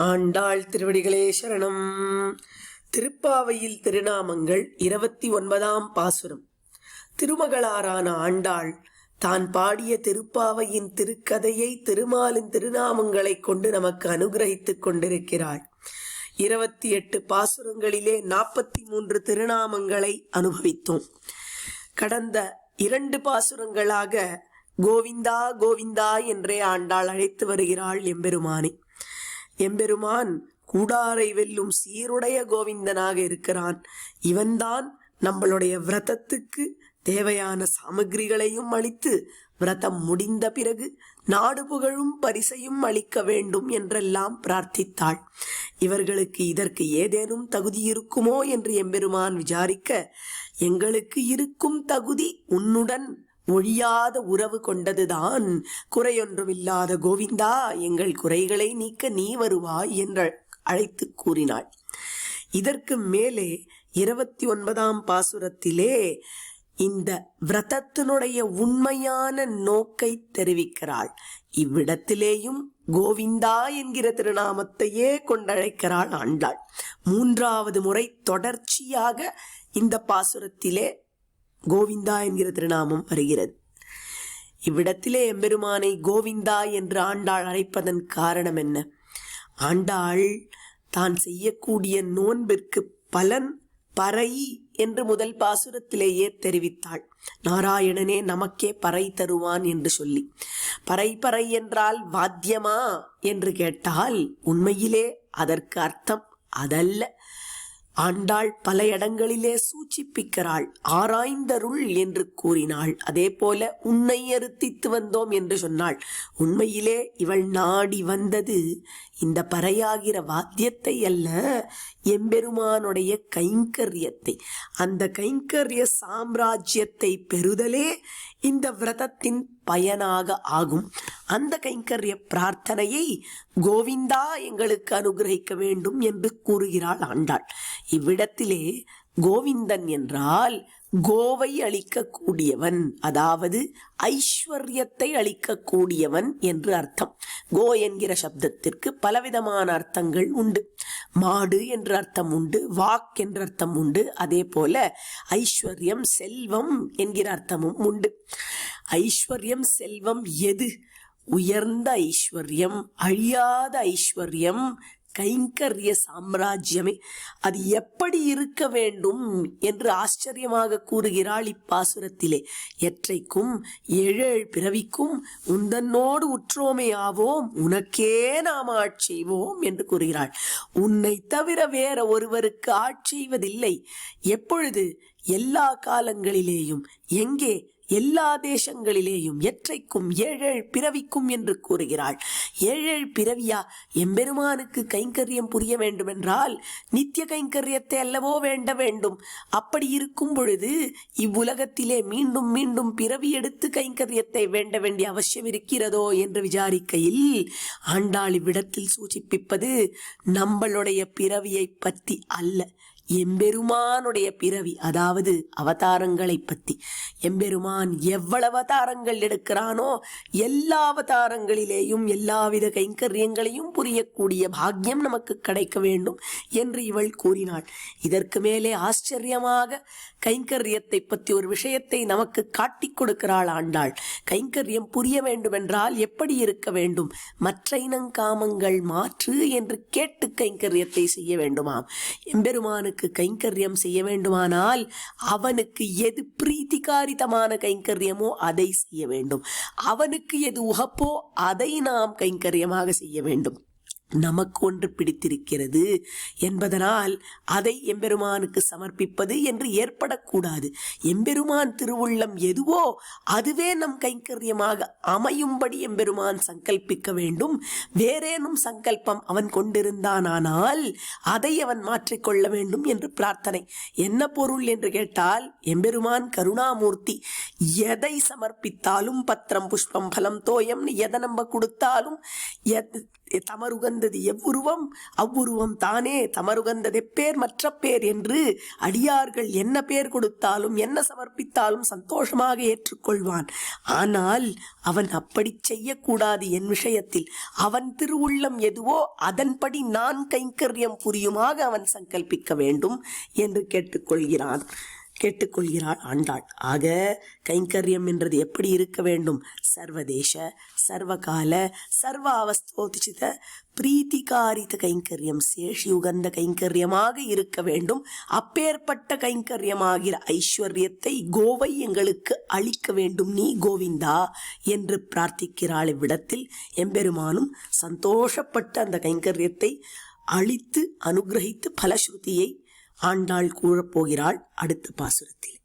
ஆண்டாள் திருவடிகளே சரணம். திருப்பாவையில் திருநாமங்கள் இருபத்தி ஒன்பதாம் பாசுரம். திருமகளாரான ஆண்டாள் தான் பாடிய திருப்பாவையின் திருக்கதையை திருமாலின் திருநாமங்களை கொண்டு நமக்கு அனுகிரகித்துக் கொண்டிருக்கிறாள். இருபத்தி எட்டு பாசுரங்களிலே நாற்பத்தி மூன்று திருநாமங்களை அனுபவித்தோம். கடந்த இரண்டு பாசுரங்களாக கோவிந்தா கோவிந்தா என்றே ஆண்டாள் அழைத்து வருகிறாள் எம்பெருமானை. எம்பெருமான் கூடாரை வெல்லும் சீருடைய கோவிந்தனாக இருக்கிறான். இவன்தான் நம்மளுடைய விரதத்துக்கு தேவையான சாமகிரிகளையும் அளித்து விரதம் முடிந்த பிறகு நாடு புகழும் பரிசையும் அளிக்க வேண்டும் என்றெல்லாம் பிரார்த்தித்தாள். இவர்களுக்கு இதற்கு ஏதேனும் தகுதி இருக்குமோ என்று எம்பெருமான் விசாரிக்க எங்களுக்கு இருக்கும் தகுதி உன்னுடன் மொழியாத உறவு கொண்டதுதான் குறையொன்றுமில்லாத கோவிந்தா எங்கள் குறைகளை நீக்க நீ வருவாய் என்று அழைத்து கூறினாள். இதற்கு மேலே இருபத்தி ஒன்பதாம் பாசுரத்திலே இந்த விரதத்தினுடைய உண்மையான நோக்கை தெரிவிக்கிறாள். இவ்விடத்திலேயும் கோவிந்தா என்கிற திருநாமத்தையே கொண்டழைக்கிறாள் ஆண்டாள். மூன்றாவது முறை தொடர்ச்சியாக இந்த பாசுரத்திலே கோவிந்தா என்கிற திருநாமம் வருகிறது. இவ்விடத்திலே எம்பெருமானை கோவிந்தா என்று ஆண்டாள் அழைப்பதன் காரணம் என்ன? ஆண்டாள் தான் செய்யக்கூடிய நோன்பிற்கு பலன் பறை என்று முதல் பாசுரத்திலேயே தெரிவித்தாள். நாராயணனே நமக்கே பறை தருவான் என்று சொல்லி. பறை பறை என்றால் வாத்தியமா என்று கேட்டால் உண்மையிலே அதற்கு அர்த்தம் அதல்ல. ஆண்டாள் பல இடங்களிலே சூச்சிப்பிக்கிறாள் ஆராய்ந்தருள் என்று கூறினாள். அதே போல உன்னை அறுத்தித்து வந்தோம் என்று சொன்னாள். உண்மையிலே இவள் நாடி வந்தது இந்த பறையாகிற வாத்தியத்தை அல்ல எம்பெருமானுடைய கைங்கரியத்தை. அந்த கைங்கரிய சாம்ராஜ்யத்தை பெறுதலே இந்த விரதத்தின் பயனாக ஆகும். அந்த கைங்கரிய பிரார்த்தனையை கோவிந்தா எங்களுக்கு அனுகிரகிக்க வேண்டும் என்று கூறுகிறாள் ஆண்டாள். இவ்விடத்திலே கோவிந்தன் என்றால் கோவை அளிக்கக்கூடியவன் அதாவது ஐஸ்வர்யத்தை அளிக்கக்கூடியவன் என்று அர்த்தம். கோ என்கிற சப்தத்திற்கு பலவிதமான அர்த்தங்கள் உண்டு. மாடு என்ற அர்த்தம் உண்டு வாக் என்ற அர்த்தம் உண்டு அதே போல ஐஸ்வர்யம் செல்வம் என்கிற அர்த்தமும் உண்டு. ஐஸ்வர்யம் செல்வம் எது? உயர்ந்த ஐஸ்வர்யம் அழியாத ஐஸ்வர்யம் கைங்கரிய சாம்ராஜ்யமே. அது எப்படி இருக்க வேண்டும் என்று ஆச்சரியமாக கூறுகிறாள் இப்பாசுரத்திலே. எற்றைக்கும் ஏழேழ் பிறவிக்கும் உந்தன்னோடு உற்றோமே ஆவோம் உனக்கே நாம் ஆட்செய்வோம் என்று கூறுகிறாள். உன்னை தவிர வேற ஒருவருக்கு ஆட்செய்வதில்லை எப்பொழுது? எல்லா காலங்களிலேயும். எங்கே? எல்லா தேசங்களிலேயும் எற்றைக்கும் ஏழேழ் பிறவிக்கும் என்று கூறுகிறாள். ஏழேழ் பிறவியா? எம்பெருமானுக்கு கைங்கரியம் புரிய வேண்டுமென்றால் நித்திய கைங்கரியத்தை அல்லவோ வேண்ட வேண்டும். அப்படி இருக்கும் பொழுது இவ்வுலகத்திலே மீண்டும் மீண்டும் பிறவி எடுத்து கைங்கரியத்தை வேண்ட வேண்டிய அவசியம் இருக்கிறதோ என்று விசாரிக்கையில் ஆண்டாள் இவ்விடத்தில் சூச்சிப்பிப்பது நம்மளுடைய பிறவியை பற்றி அல்ல. எம்பெருமானுடைய பிறவி அதாவது அவதாரங்களை பற்றி எம்பெருமான் எவ்வளவு அவதாரங்கள் எடுக்கிறானோ எல்லா அவதாரங்களிலேயும் எல்லாவித கைங்கரியங்களையும் புரியக்கூடிய பாக்கியம் நமக்கு கிடைக்க வேண்டும் என்று இவள் கூறினாள். இதற்கு மேலே ஆச்சரியமாக கைங்கரியத்தை பற்றி ஒரு விஷயத்தை நமக்கு காட்டிக் கொடுக்கிறாள் ஆண்டாள். கைங்கரியம் புரிய வேண்டுமென்றால் எப்படி இருக்க வேண்டும்? மற்ற இனங்காமங்கள் மாற்று என்று கேட்டு கைங்கரியத்தை செய்ய வேண்டுமாம். எம்பெருமானுக்கு அவனுக்கு கைங்கரியம் செய்ய வேண்டுமானால் அவனுக்கு எது பிரீத்திகாரிதமான கைங்கரியமோ அதை செய்ய வேண்டும். அவனுக்கு எது உகப்போ அதை நாம் கைங்கரியமாக செய்ய வேண்டும். நமக்கு ஒன்று பிடித்திருக்கிறது என்பதனால் அதை எம்பெருமானுக்கு சமர்ப்பிப்பது என்று ஏற்படக்கூடாது. எம்பெருமான் திருவுள்ளம் எதுவோ அதுவே நம் கைங்கரியமாக அமையும்படி எம்பெருமான் சங்கல்பிக்க வேண்டும். வேறேனும் சங்கல்பம் அவன் கொண்டிருந்தானால் அதை அவன் மாற்றிக்கொள்ள வேண்டும் என்று பிரார்த்தனை. என்ன பொருள் என்று கேட்டால் எம்பெருமான் கருணாமூர்த்தி எதை சமர்ப்பித்தாலும் பத்திரம் புஷ்பம் பலம் தோயம் எதை நம்ம கொடுத்தாலும் தமருகந்தது எவ்வுருவம்? அவ்வுருவம் தானே தமருகந்ததெப்பேர் மற்ற பேர் என்று அடியார்கள் என்ன பேர் கொடுத்தாலும் என்ன சமர்ப்பித்தாலும் சந்தோஷமாக ஏற்றுக்கொள்வான். ஆனால் அவன் அப்படி செய்யக்கூடாது என் விஷயத்தில். அவன் திருவுள்ளம் எதுவோ அதன்படி நான் கைங்கரியம் புரியுமாக அவன் சங்கல்பிக்க வேண்டும் என்று கேட்டுக்கொள்கிறான். கேட்டுக்கொள்கிறாள் ஆண்டாள். ஆக கைங்கரியம் என்றது எப்படி இருக்க வேண்டும்? சர்வதேச சர்வகால சர்வ அவஸ்தோதிச்சித பிரீத்திகாரித கைங்கரியம் சேஷி உகந்த கைங்கரியமாக இருக்க வேண்டும். அப்பேற்பட்ட கைங்கரியமாகிற ஐஸ்வர்யத்தை கோவை எங்களுக்கு அளிக்க வேண்டும். நீ கோவிந்தா என்று பிரார்த்திக்கிறாள் இவ்விடத்தில். எம்பெருமானும் சந்தோஷப்பட்ட அந்த கைங்கரியத்தை அழித்து அனுகிரகித்து பலஸ்ருதியை ஆண்டாள் கூறப்போகிறாள் அடுத்த பாசுரத்தில்.